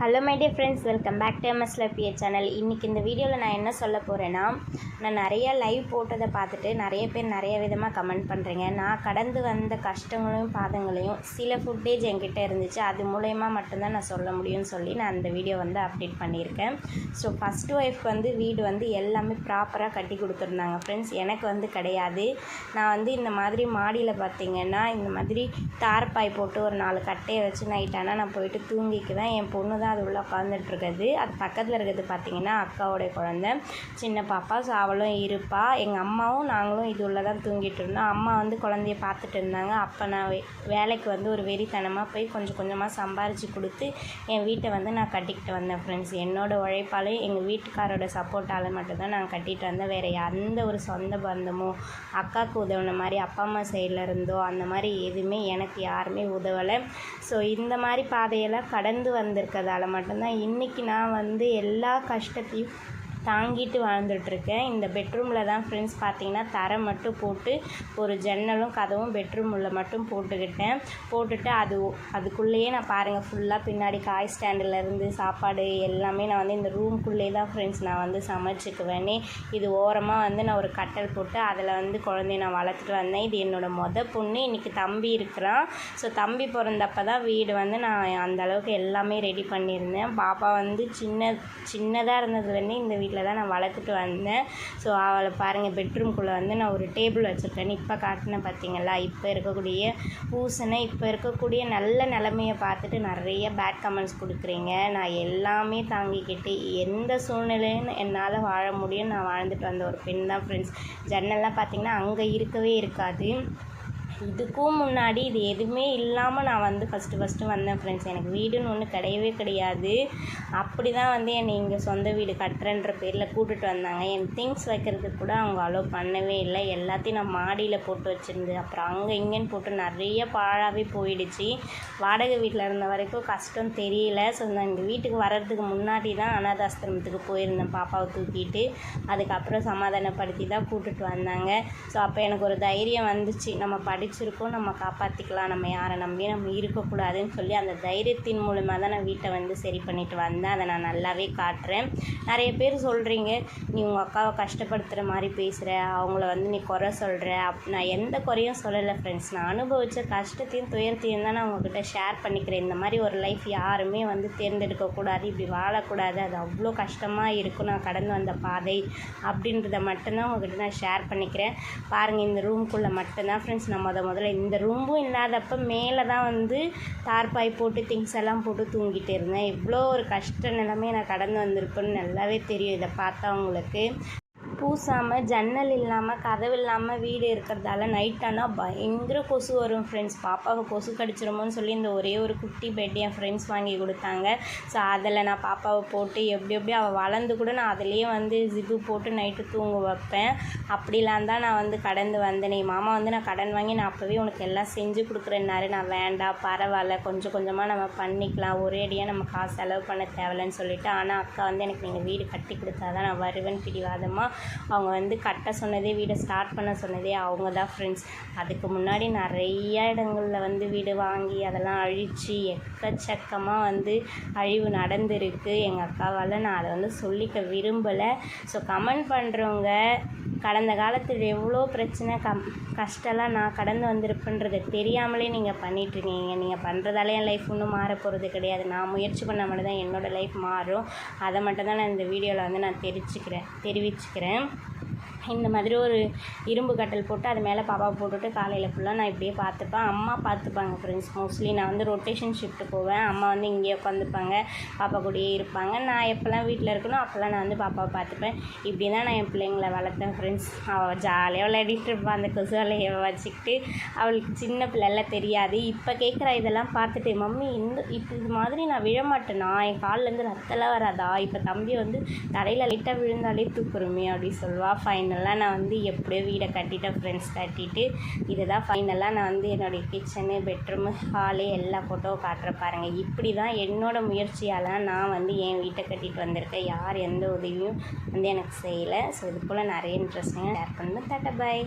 Hello my dear friends welcome back to MS லப்பிய channel இன்றைக்கி இந்த வீடியோவில் நான் என்ன சொல்ல போகிறேன்னா நான் நிறைய லைவ் போட்டதை பார்த்துட்டு நிறைய பேர் நிறைய விதமாக கமெண்ட் பண்ணுறீங்க நான் கடந்து வந்த கஷ்டங்களையும் பாதங்களையும் சில ஃபுட்டேஜ் என்கிட்ட இருந்துச்சு. அது மூலயமா மட்டும்தான் நான் சொல்ல முடியும்னு சொல்லி நான் அந்த வீடியோ வந்து அப்டேட் பண்ணியிருக்கேன். ஸோ ஃபஸ்ட் ஒய்ஃப் வந்து வீடு வந்து எல்லாமே ப்ராப்பராக கட்டி கொடுத்துருந்தாங்க ஃப்ரெண்ட்ஸ் எனக்கு வந்து கிடையாது. நான் வந்து இந்த மாதிரி மாடியில் பார்த்தீங்கன்னா இந்த மாதிரி தார்பாய் போட்டு ஒரு நாலு கட்டையை வச்சு நைட் ஆனால் நான் போயிட்டு தூங்கிக்குவேன். என் பொண்ணு தான் அது உள்ளே உட்காந்துட்டுருக்குது அது பக்கத்தில் இருக்கிறது பார்த்திங்கன்னா அக்காவோடைய குழந்தை. சின்ன பாப்பா ஸோ அவளும் இருப்பா. எங்கள் அம்மாவும் நாங்களும் இது உள்ளே தான் தூங்கிட்டு இருந்தோம். அம்மா வந்து குழந்தைய பார்த்துட்டு இருந்தாங்க. அப்போ நான் வேலைக்கு வந்து ஒரு வெறித்தனமாக போய் கொஞ்சம் கொஞ்சமாக சம்பாரித்து கொடுத்து என் வீட்டை வந்து நான் கட்டிக்கிட்டு வந்தேன் ஃப்ரெண்ட்ஸ் என்னோட உழைப்பாலே எங்கள் வீட்டுக்காரோட சப்போர்ட்டால் மட்டும்தான் நான் கட்டிகிட்டு வந்தேன். வேறு எந்த ஒரு சொந்த பந்தமோ அக்காவுக்கு உதவுன மாதிரி அப்பா அம்மா சைடில் இருந்தோ அந்த மாதிரி எதுவுமே எனக்கு யாருமே உதவலை. ஸோ இந்த மாதிரி பாதையெல்லாம் கடந்து வந்திருக்கதால மட்டும்தான் இன்றைக்கி நான் வந்து எல்லா கஷ்டத்தையும் தாங்கிட்டு வாழ்ந்துட்டுருக்கேன். இந்த பெட்ரூமில் தான் ஃப்ரெண்ட்ஸ் பார்த்தீங்கன்னா தரை மட்டும் போட்டு ஒரு ஜன்னலும் கதவும் பெட்ரூம் உள்ள மட்டும் போட்டுக்கிட்டேன். போட்டுட்டு அது அதுக்குள்ளேயே நான் பாருங்கள் ஃபுல்லாக பின்னாடி காய் ஸ்டாண்டில் இருந்து சாப்பாடு எல்லாமே நான் வந்து இந்த ரூம்குள்ளேயே தான் ஃப்ரெண்ட்ஸ் நான் வந்து சமைச்சிக்குவேனே. இது ஓரமாக வந்து நான் ஒரு கட்டல் போட்டு அதில் வந்து குழந்தைய நான் வளர்த்துட்டு வந்தேன். இது என்னோடய மொத பொண்ணு இன்றைக்கி தம்பி இருக்கிறான் ஸோ தம்பி பிறந்தப்ப தான் வீடு வந்து நான் அந்தளவுக்கு எல்லாமே ரெடி பண்ணியிருந்தேன். பாப்பா வந்து சின்ன சின்னதாக இருந்ததுலேருந்தே இந்த வீட்டில் தான் நான் வளர்த்துட்டு வந்தேன். ஸோ அவளை பாருங்கள் பெட்ரூம்குள்ளே வந்து நான் ஒரு டேபிள் வச்சுருக்கேன். இப்போ காட்டினேன் பார்த்தீங்களா இப்போ இருக்கக்கூடிய பூசனை இப்போ இருக்கக்கூடிய நல்ல நிலமையை பார்த்துட்டு நிறைய பேட் கமெண்ட்ஸ் கொடுக்குறீங்க. நான் எல்லாமே தாங்கிக்கிட்டு எந்த சூழ்நிலையும் என்னால் வாழ முடியும் நான் வாழ்ந்துட்டு வந்த ஒரு பெண் தான் ஃப்ரெண்ட்ஸ் ஜன்னல்லாம் பார்த்தீங்கன்னா அங்கே இருக்கவே இருக்காது. இதுக்கும் முன்னாடி இது எதுவுமே இல்லாமல் நான் வந்து ஃபஸ்ட்டு ஃபஸ்ட்டு வந்தேன் ஃப்ரெண்ட்ஸ் எனக்கு வீடுன்னு ஒன்று கிடையவே கிடையாது. அப்படி தான் வந்து என்னை இங்கே சொந்த வீடு கட்டுறேன்ற பேரில் கூட்டுட்டு வந்தாங்க. என் திங்ஸ் வைக்கிறதுக்கு கூட அவங்க அலோவ் பண்ணவே இல்லை. எல்லாத்தையும் நான் மாடியில் போட்டு வச்சுருந்து அப்புறம் அங்கே இங்கேன்னு போட்டு நிறைய பாழாகவே போயிடுச்சு. வாடகை வீட்டில் இருந்த வரைக்கும் கஷ்டம் தெரியல. ஸோ நான் இந்த வீட்டுக்கு வர்றதுக்கு முன்னாடி தான் அனாதாசிரமத்துக்கு போயிருந்தேன். பாப்பாவை தூக்கிட்டு அதுக்கப்புறம் சமாதானப்படுத்தி தான் கூட்டுட்டு வந்தாங்க. ஸோ அப்போ எனக்கு ஒரு தைரியம் வந்துச்சு. நம்ம பிடிச்சிருக்கோ நம்ம காப்பாற்றிக்கலாம் நம்ம யாரை நம்பி நம்ம இருக்கக்கூடாதுன்னு சொல்லி அந்த தைரியத்தின் மூலமாக தான் நான் வீட்டை வந்து சரி பண்ணிட்டு வந்தேன். அதை நான் நல்லாவே காட்டுறேன். நிறைய பேர் சொல்கிறீங்க நீ உங்கள் அக்காவை கஷ்டப்படுத்துகிற மாதிரி பேசுகிற அவங்கள வந்து நீ குறை சொல்கிற அப் நான் எந்த குறையும் சொல்லலை ஃப்ரெண்ட்ஸ் நான் அனுபவித்த கஷ்டத்தையும் துயரத்தையும் தான் நான் உங்ககிட்ட ஷேர் பண்ணிக்கிறேன். இந்த மாதிரி ஒரு லைஃப் யாருமே வந்து தேர்ந்தெடுக்கக்கூடாது இப்படி வாழக்கூடாது. அது அவ்வளோ கஷ்டமாக இருக்கும் நான் கடந்து வந்த பாதை அப்படின்றத மட்டும்தான் உங்ககிட்ட நான் ஷேர் பண்ணிக்கிறேன். பாருங்கள் இந்த ரூம்குள்ளே மட்டும்தான் ஃப்ரெண்ட்ஸ் நான் முத முதல்ல இந்த ரூமும் இல்லாதப்ப மேலே தான் வந்து தார்பாய் போட்டு திங்ஸ் எல்லாம் போட்டு தூங்கிட்டு இருந்தேன். இவ்வளோ ஒரு கஷ்ட நிலைமையை நான் கடந்து வந்திருப்பேன்னு நல்லாவே தெரியும். இதை பார்த்தா உங்களுக்கு. பூசாமல் ஜன்னல் இல்லாமல் கதவு இல்லாமல் வீடு இருக்கிறதால நைட் ஆனால் பயங்கர கொசு வரும் ஃப்ரெண்ட்ஸ் பாப்பாவை கொசு கடிச்சிருமோன்னு சொல்லி இந்த ஒரே ஒரு குட்டி பெட் என் ஃப்ரெண்ட்ஸ் வாங்கி கொடுத்தாங்க. ஸோ அதில் நான் பாப்பாவை போட்டு எப்படி எப்படி அவள் வளர்ந்து கூட நான் அதுலேயே வந்து ஜிப்பு போட்டு நைட்டு தூங்க வைப்பேன். அப்படிலாம் தான் நான் வந்து கடந்து வந்தேன். என் மாமா வந்து நான் கடன் வாங்கி நான் அப்போவே உனக்கு எல்லாம் செஞ்சு கொடுக்குறேன்னாரு. நான் வேண்டாம் பரவாயில்ல கொஞ்சம் கொஞ்சமாக நம்ம பண்ணிக்கலாம். ஒரேடியாக நம்ம காசு செலவு பண்ண தேவையில்லன்னு சொல்லிட்டு. ஆனால் அக்கா வந்து எனக்கு நீங்கள் வீடு கட்டி கொடுத்தா தான் நான் வருவேன் பிடிவாதமாக அவங்க வந்து கட்ட சொன்னதே வீடை ஸ்டார்ட் பண்ண சொன்னதே அவங்க தான் ஃப்ரெண்ட்ஸ் அதுக்கு முன்னாடி நிறைய இடங்களில் வந்து வீடு வாங்கி அதெல்லாம் அழித்து எக்கச்சக்கமாக வந்து அழிவு நடந்திருக்கு. எங்கள் அக்காவால் நான் அதை வந்து சொல்லிக்க விரும்பலை. ஸோ கமெண்ட் பண்ணுறவங்க கடந்த காலத்தில் எவ்வளோ பிரச்சனை கம் கஷ்டம்லாம் நான் கடந்து வந்திருப்பேன்றது தெரியாமலே நீங்கள் பண்ணிகிட்ருக்கீங்க நீங்கள் பண்ணுறதால என் லைஃப் ஒன்றும் மாற போகிறது கிடையாது. நான் முயற்சி பண்ண மட்டும் தான் என்னோடய லைஃப் மாறும். அதை மட்டும் தான் நான் இந்த வீடியோவில் வந்து நான் தெரிவிச்சுக்கிறேன் தெரிவிச்சுக்கிறேன். இந்த மாதிரி ஒரு இரும்பு கட்டல் போட்டு அது மேலே பாப்பா போட்டுட்டு காலையில் ஃபுல்லாக நான் இப்படியே பார்த்துப்பேன். அம்மா பார்த்துப்பாங்க ஃப்ரெண்ட்ஸ் மோஸ்ட்லி நான் வந்து ரொட்டேஷன் ஷிஃப்ட் போவேன். அம்மா வந்து இங்கேயே உட்காந்துப்பாங்க. பாப்பா கூடயே இருப்பாங்க. நான் எப்போல்லாம் வீட்டில் இருக்கணும் அப்போல்லாம் நான் வந்து பாப்பாவை பார்த்துப்பேன். இப்படி தான் நான் என் பிள்ளைங்களை வளர்த்தேன் ஃப்ரெண்ட்ஸ் அவள் ஜாலியாக விளையாடிட்டு இருப்பாள் அந்த கொசு வலையை வச்சுக்கிட்டு அவளுக்கு சின்ன பிள்ளைலாம் தெரியாது. இப்போ கேட்குற இதெல்லாம் பார்த்துட்டு மம்மி இந்த இப்போ இது மாதிரி நான் விழமாட்டேனா? என் கால்லேருந்து ரத்தம்லாம் வராதா? இப்போ தம்பி வந்து தலையில் லைட்டாக விழுந்தாலே தூக்குறோமே அப்படி சொல்லுவாள் ஃபைன் ஃபைனலாக நான் வந்து எப்படியோ வீடை கட்டிட்டேன் ஃப்ரெண்ட்ஸ் கட்டிட்டு. இதுதான் ஃபைனலாக நான் வந்து என்னுடைய கிச்சனு பெட்ரூமு ஹாலு எல்லா ஃபோட்டோவும் காட்டுற பாருங்கள் இப்படி தான் என்னோடய முயற்சியால் நான் வந்து என் வீட்டை கட்டிட்டு வந்திருக்கேன். யார் எந்த உதவியும் வந்து எனக்கு செய்யலை. ஸோ இது போல் நிறைய இன்ட்ரெஸ்டிங்காக ஷேர் பண்ணுவேன் டாட்டா பாய்